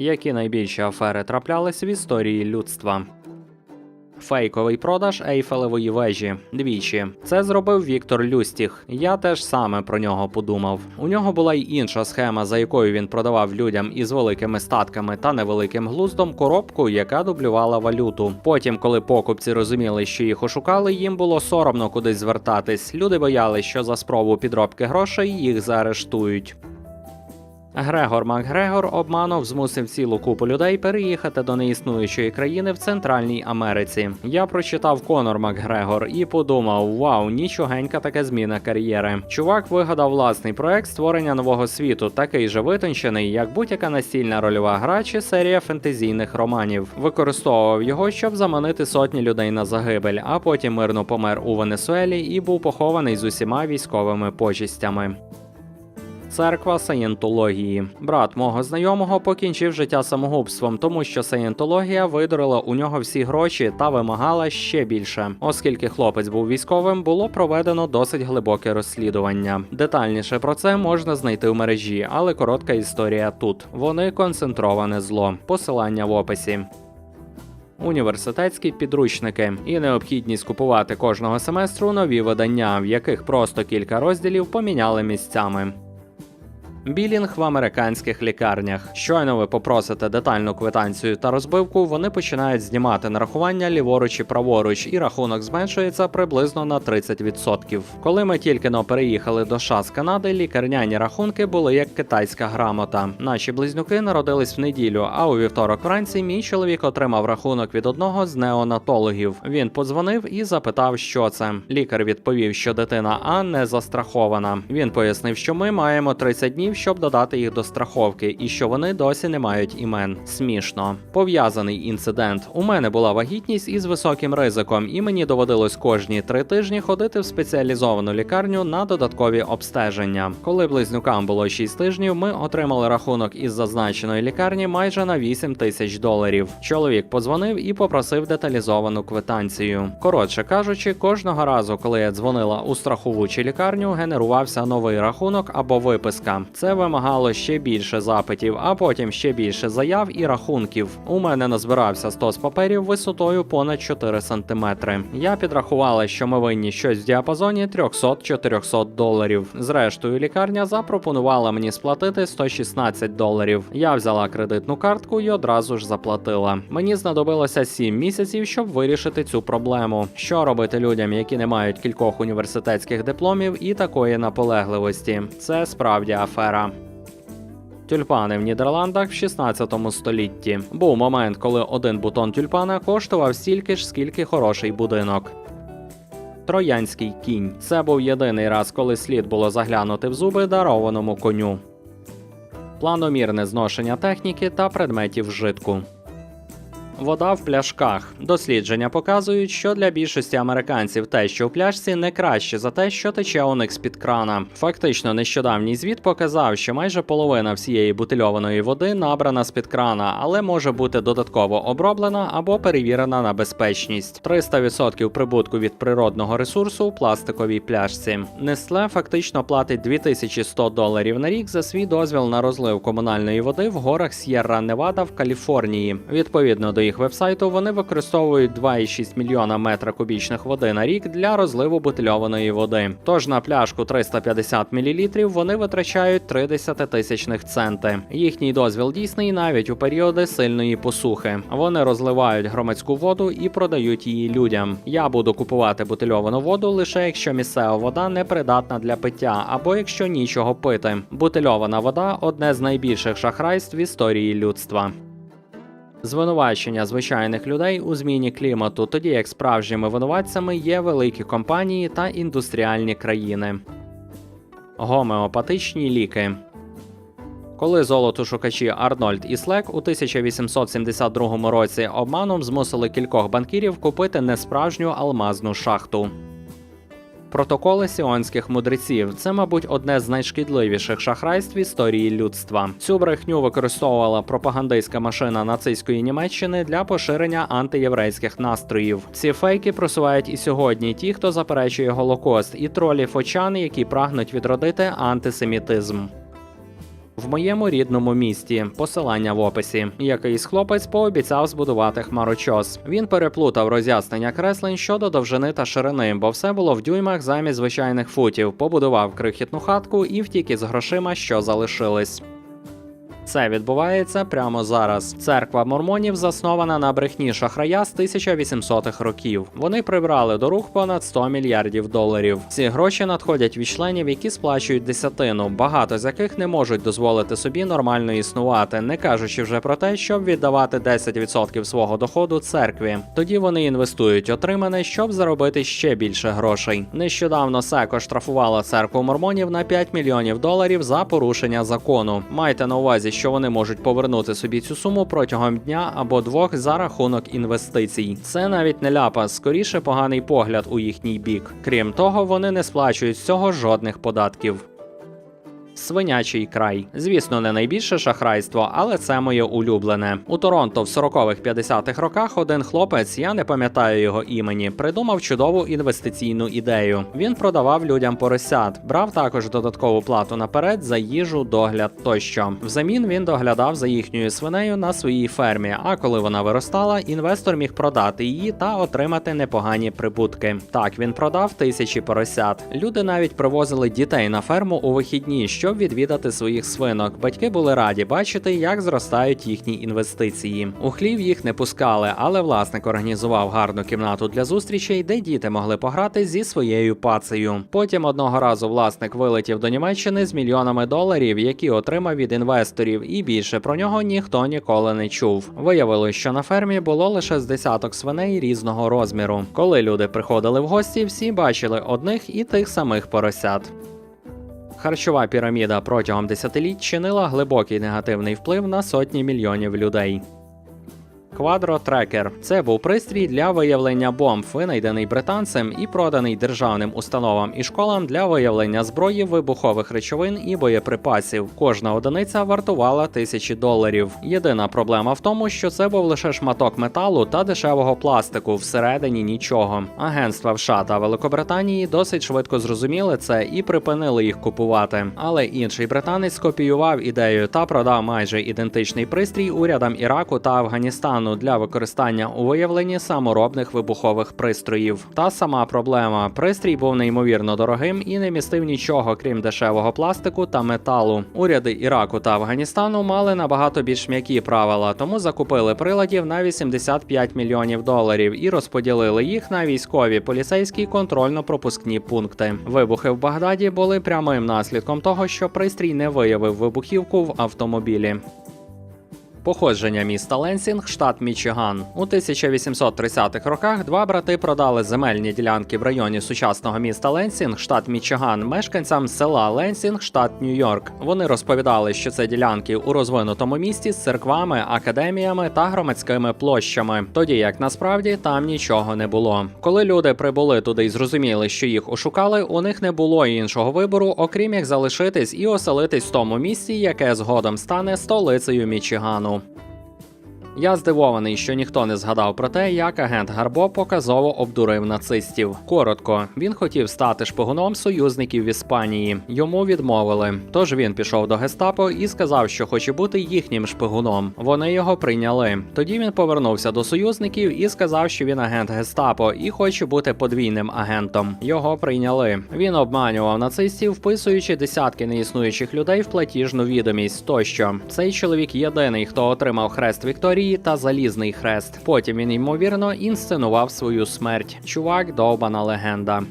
Які найбільші афери траплялись в історії людства? Фейковий продаж Ейфелевої вежі двічі. Це зробив Віктор Люстіх. Я теж саме про нього подумав. У нього була й інша схема, за якою він продавав людям із великими статками та невеликим глуздом коробку, яка дублювала валюту. Потім, коли покупці розуміли, що їх ошукали, їм було соромно кудись звертатись. Люди боялись, що за спробу підробки грошей їх заарештують. Грегор Макгрегор обманув змусив цілу купу людей переїхати до неіснуючої країни в Центральній Америці. Я прочитав Конор Макгрегор і подумав: вау, нічогенька така зміна кар'єри. Чувак вигадав власний проект створення нового світу, такий же витончений, як будь-яка настільна рольова гра чи серія фентезійних романів. Використовував його, щоб заманити сотні людей на загибель, а потім мирно помер у Венесуелі і був похований з усіма військовими почистями. Церква саєнтології. Брат мого знайомого покінчив життя самогубством, тому що саєнтологія видурила у нього всі гроші та вимагала ще більше. Оскільки хлопець був військовим, було проведено досить глибоке розслідування. Детальніше про це можна знайти в мережі, але коротка історія тут. Вони концентроване зло. Посилання в описі. Університетські підручники і необхідність купувати кожного семестру нові видання, в яких просто кілька розділів поміняли місцями. Білінг в американських лікарнях. Щойно ви попросите детальну квитанцію та розбивку, вони починають знімати нарахування ліворуч і праворуч, і рахунок зменшується приблизно на 30%. Коли ми тільки но переїхали до США з Канади, лікарняні рахунки були як китайська грамота. Наші близнюки народились в неділю, а у вівторок вранці мій чоловік отримав рахунок від одного з неонатологів. Він подзвонив і запитав, що це. Лікар відповів, що дитина А не застрахована. Він пояснив, що ми маємо 30 днів, щоб додати їх до страховки, і що вони досі не мають імен. Смішно. Пов'язаний інцидент. У мене була вагітність із високим ризиком, і мені доводилось кожні три тижні ходити в спеціалізовану лікарню на додаткові обстеження. Коли близнюкам було 6 тижнів, ми отримали рахунок із зазначеної лікарні майже на 8 тисяч доларів. Чоловік подзвонив і попросив деталізовану квитанцію. Коротше кажучи, кожного разу, коли я дзвонила у страхову чи лікарню, генерувався новий рахунок або виписка. Це вимагало ще більше запитів, а потім ще більше заяв і рахунків. У мене назбирався стос паперів висотою понад 4 сантиметри. Я підрахувала, що ми винні щось в діапазоні 300-400 доларів. Зрештою, лікарня запропонувала мені сплатити 116 доларів. Я взяла кредитну картку і одразу ж заплатила. Мені знадобилося 7 місяців, щоб вирішити цю проблему. Що робити людям, які не мають кількох університетських дипломів і такої наполегливості? Це справді афера. Тюльпани в Нідерландах в 16 столітті. Був момент, коли один бутон тюльпана коштував стільки ж, скільки хороший будинок. Троянський кінь. Це був єдиний раз, коли слід було заглянути в зуби дарованому коню. Планомірне зношення техніки та предметів вжитку. Вода в пляшках. Дослідження показують, що для більшості американців те, що в пляшці, не краще за те, що тече у них з-під крана. Фактично, нещодавній звіт показав, що майже половина всієї бутильованої води набрана з-під крана, але може бути додатково оброблена або перевірена на безпечність. 300% прибутку від природного ресурсу у пластиковій пляшці. Nestle фактично платить 2100 доларів на рік за свій дозвіл на розлив комунальної води в горах С'єрра Невада в Каліфорнії. Відповідно до їх вебсайту, вони використовують 2,6 мільйона метра кубічних води на рік для розливу бутильованої води. Тож на пляшку 350 мл вони витрачають 30 тисячних центи. Їхній дозвіл дійсний навіть у періоди сильної посухи. Вони розливають громадську воду і продають її людям. Я буду купувати бутильовану воду лише якщо місцева вода не придатна для пиття або якщо нічого пити. Бутильована вода одне з найбільших шахрайств в історії людства. Звинувачення звичайних людей у зміні клімату, тоді як справжніми винуватцями є великі компанії та індустріальні країни. Гомеопатичні ліки. Коли золотошукачі Арнольд і Слек у 1872 році обманом змусили кількох банкірів купити несправжню алмазну шахту. Протоколи сіонських мудреців це, мабуть, одне з найшкідливіших шахрайств історії людства. Цю брехню використовувала пропагандистська машина нацистської Німеччини для поширення антиєврейських настроїв. Ці фейки просувають і сьогодні ті, хто заперечує Голокост, і тролі фочани, які прагнуть відродити антисемітизм. В моєму рідному місті посилання в описі. Якийсь хлопець пообіцяв збудувати хмарочос. Він переплутав роз'яснення креслень щодо довжини та ширини, бо все було в дюймах замість звичайних футів. Побудував крихітну хатку і втік із грошима, що залишились. Це відбувається прямо зараз. Церква мормонів заснована на брехні шахрая з 1800-х років. Вони прибрали до рук понад 100 мільярдів доларів. Ці гроші надходять від членів, які сплачують десятину, багато з яких не можуть дозволити собі нормально існувати, не кажучи вже про те, щоб віддавати 10% свого доходу церкві. Тоді вони інвестують отримане, щоб заробити ще більше грошей. Нещодавно СЕКО штрафувала церкву мормонів на 5 мільйонів доларів за порушення закону. Майте на увазі, що вони можуть повернути собі цю суму протягом дня або двох за рахунок інвестицій. Це навіть не ляпа, скоріше поганий погляд у їхній бік. Крім того, вони не сплачують з цього жодних податків. Свинячий край. Звісно, не найбільше шахрайство, але це моє улюблене. У Торонто в 40-х 50-х роках один хлопець, я не пам'ятаю його імені, придумав чудову інвестиційну ідею. Він продавав людям поросят, брав також додаткову плату наперед за їжу, догляд тощо. Взамін він доглядав за їхньою свинею на своїй фермі. А коли вона виростала, інвестор міг продати її та отримати непогані прибутки. Так він продав тисячі поросят. Люди навіть привозили дітей на ферму у вихідні, щоб відвідати своїх свинок. Батьки були раді бачити, як зростають їхні інвестиції. У хлів їх не пускали, але власник організував гарну кімнату для зустрічей, де діти могли пограти зі своєю пацею. Потім одного разу власник вилетів до Німеччини з мільйонами доларів, які отримав від інвесторів, і більше про нього ніхто ніколи не чув. Виявилось, що на фермі було лише з десяток свиней різного розміру. Коли люди приходили в гості, всі бачили одних і тих самих поросят. Харчова піраміда протягом десятиліть чинила глибокий негативний вплив на сотні мільйонів людей. Квадротрекер це був пристрій для виявлення бомб, винайдений британцем і проданий державним установам і школам для виявлення зброї, вибухових речовин і боєприпасів. Кожна одиниця вартувала тисячі доларів. Єдина проблема в тому, що це був лише шматок металу та дешевого пластику, всередині нічого. Агентства в США та Великобританії досить швидко зрозуміли це і припинили їх купувати. Але інший британець скопіював ідею та продав майже ідентичний пристрій урядам Іраку та Афганістану для використання у виявленні саморобних вибухових пристроїв. Та сама проблема: пристрій був неймовірно дорогим і не містив нічого, крім дешевого пластику та металу. Уряди Іраку та Афганістану мали набагато більш м'які правила, тому закупили приладів на 85 мільйонів доларів і розподілили їх на військові, поліцейські контрольно-пропускні пункти. Вибухи в Багдаді були прямим наслідком того, що пристрій не виявив вибухівку в автомобілі. Походження міста Ленсінг, штат Мічиган. У 1830-х роках два брати продали земельні ділянки в районі сучасного міста Ленсінг, штат Мічиган, мешканцям села Ленсінг, штат Нью-Йорк. Вони розповідали, що це ділянки у розвинутому місті з церквами, академіями та громадськими площами, тоді як насправді там нічого не було. Коли люди прибули туди і зрозуміли, що їх ошукали, у них не було іншого вибору, окрім як залишитись і оселитись в тому місці, яке згодом стане столицею Мічигану. bom. Я здивований, що ніхто не згадав про те, як агент Гарбо показово обдурив нацистів. Коротко, він хотів стати шпигуном союзників в Іспанії. Йому відмовили. Тож він пішов до гестапо і сказав, що хоче бути їхнім шпигуном. Вони його прийняли. Тоді він повернувся до союзників і сказав, що він агент гестапо і хоче бути подвійним агентом. Його прийняли. Він обманював нацистів, вписуючи десятки неіснуючих людей в платіжну відомість. Тощо цей чоловік єдиний, хто отримав хрест Вікторії та залізний хрест. Потім він ймовірно інсценував свою смерть. Чувак довбана легенда.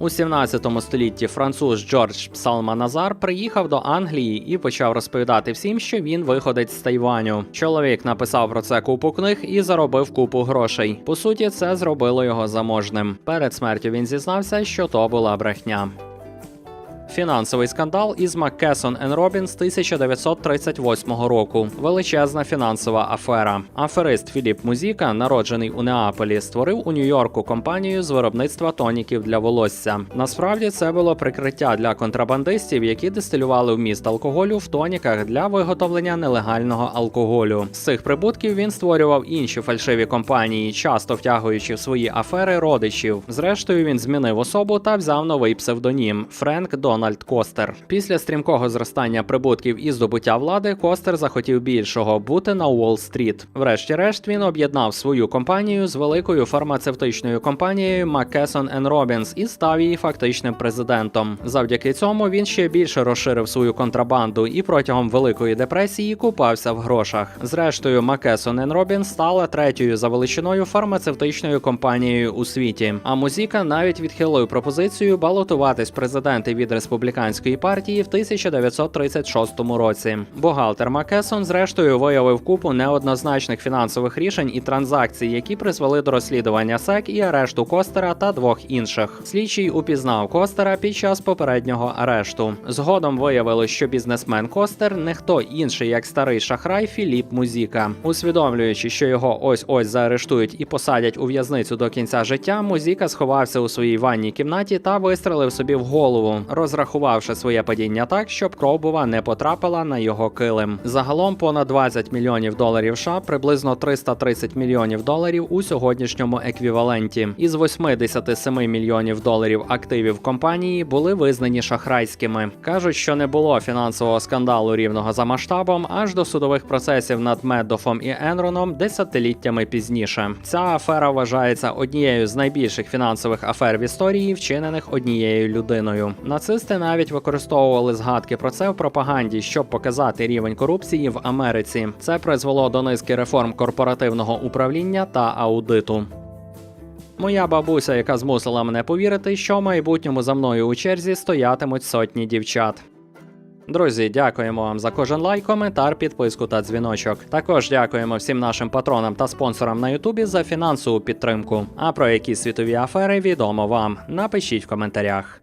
У 17 столітті француз Джордж Псалманазар приїхав до Англії і почав розповідати всім, що він виходить з Тайваню. Чоловік написав про це купу книг і заробив купу грошей. По суті, це зробило його заможним. Перед смертю він зізнався, що то була брехня. Фінансовий скандал із Маккесон Робін з 1938 року. Величезна фінансова афера. Аферист Філіп Музіка, народжений у Неаполі, створив у Нью-Йорку компанію з виробництва тоніків для волосся. Насправді це було прикриття для контрабандистів, які дистилювали вміст алкоголю в тоніках для виготовлення нелегального алкоголю. З цих прибутків він створював інші фальшиві компанії, часто втягуючи в свої афери родичів. Зрештою, він змінив особу та взяв новий псевдонім Френк Дон. Дональд Костер. Після стрімкого зростання прибутків і здобуття влади Костер захотів більшого бути на Уолл-стріт. Врешті-решт він об'єднав свою компанію з великою фармацевтичною компанією McKesson Robbins і став її фактичним президентом. Завдяки цьому він ще більше розширив свою контрабанду і протягом Великої депресії купався в грошах. Зрештою, McKesson Robbins стала третьою за величиною фармацевтичною компанією у світі. А музика навіть відхилив пропозицію балотуватись президенти від республіканської партії в 1936 році. Бухгалтер Макесон, зрештою, виявив купу неоднозначних фінансових рішень і транзакцій, які призвели до розслідування СЕК і арешту Костера та двох інших. Слідчий упізнав Костера під час попереднього арешту. Згодом виявилось, що бізнесмен Костер не хто інший, як старий шахрай Філіп Музіка. Усвідомлюючи, що його ось ось заарештують і посадять у в'язницю до кінця життя, Музіка сховався у своїй ванній кімнаті та вистрелив собі в голову, розрахувавши своє падіння так, щоб кробова не потрапила на його килим. Загалом понад 20 мільйонів доларів США, приблизно 330 мільйонів доларів у сьогоднішньому еквіваленті. Із 87 мільйонів доларів активів компанії були визнані шахрайськими. кажуть, що не було фінансового скандалу рівного за масштабом аж до судових процесів над Медофом і Енроном десятиліттями пізніше. Ця афера вважається однією з найбільших фінансових афер в історії, вчинених однією людиною. Нацисти навіть використовували згадки про це в пропаганді, щоб показати рівень корупції в Америці. Це призвело до низки реформ корпоративного управління та аудиту. Моя бабуся, яка змусила мене повірити, що в майбутньому за мною у черзі стоятимуть сотні дівчат. Друзі, дякуємо вам за кожен лайк, коментар, підписку та дзвіночок. Також дякуємо всім нашим патронам та спонсорам на Ютубі за фінансову підтримку. А про які світові афери відомо вам. Напишіть в коментарях.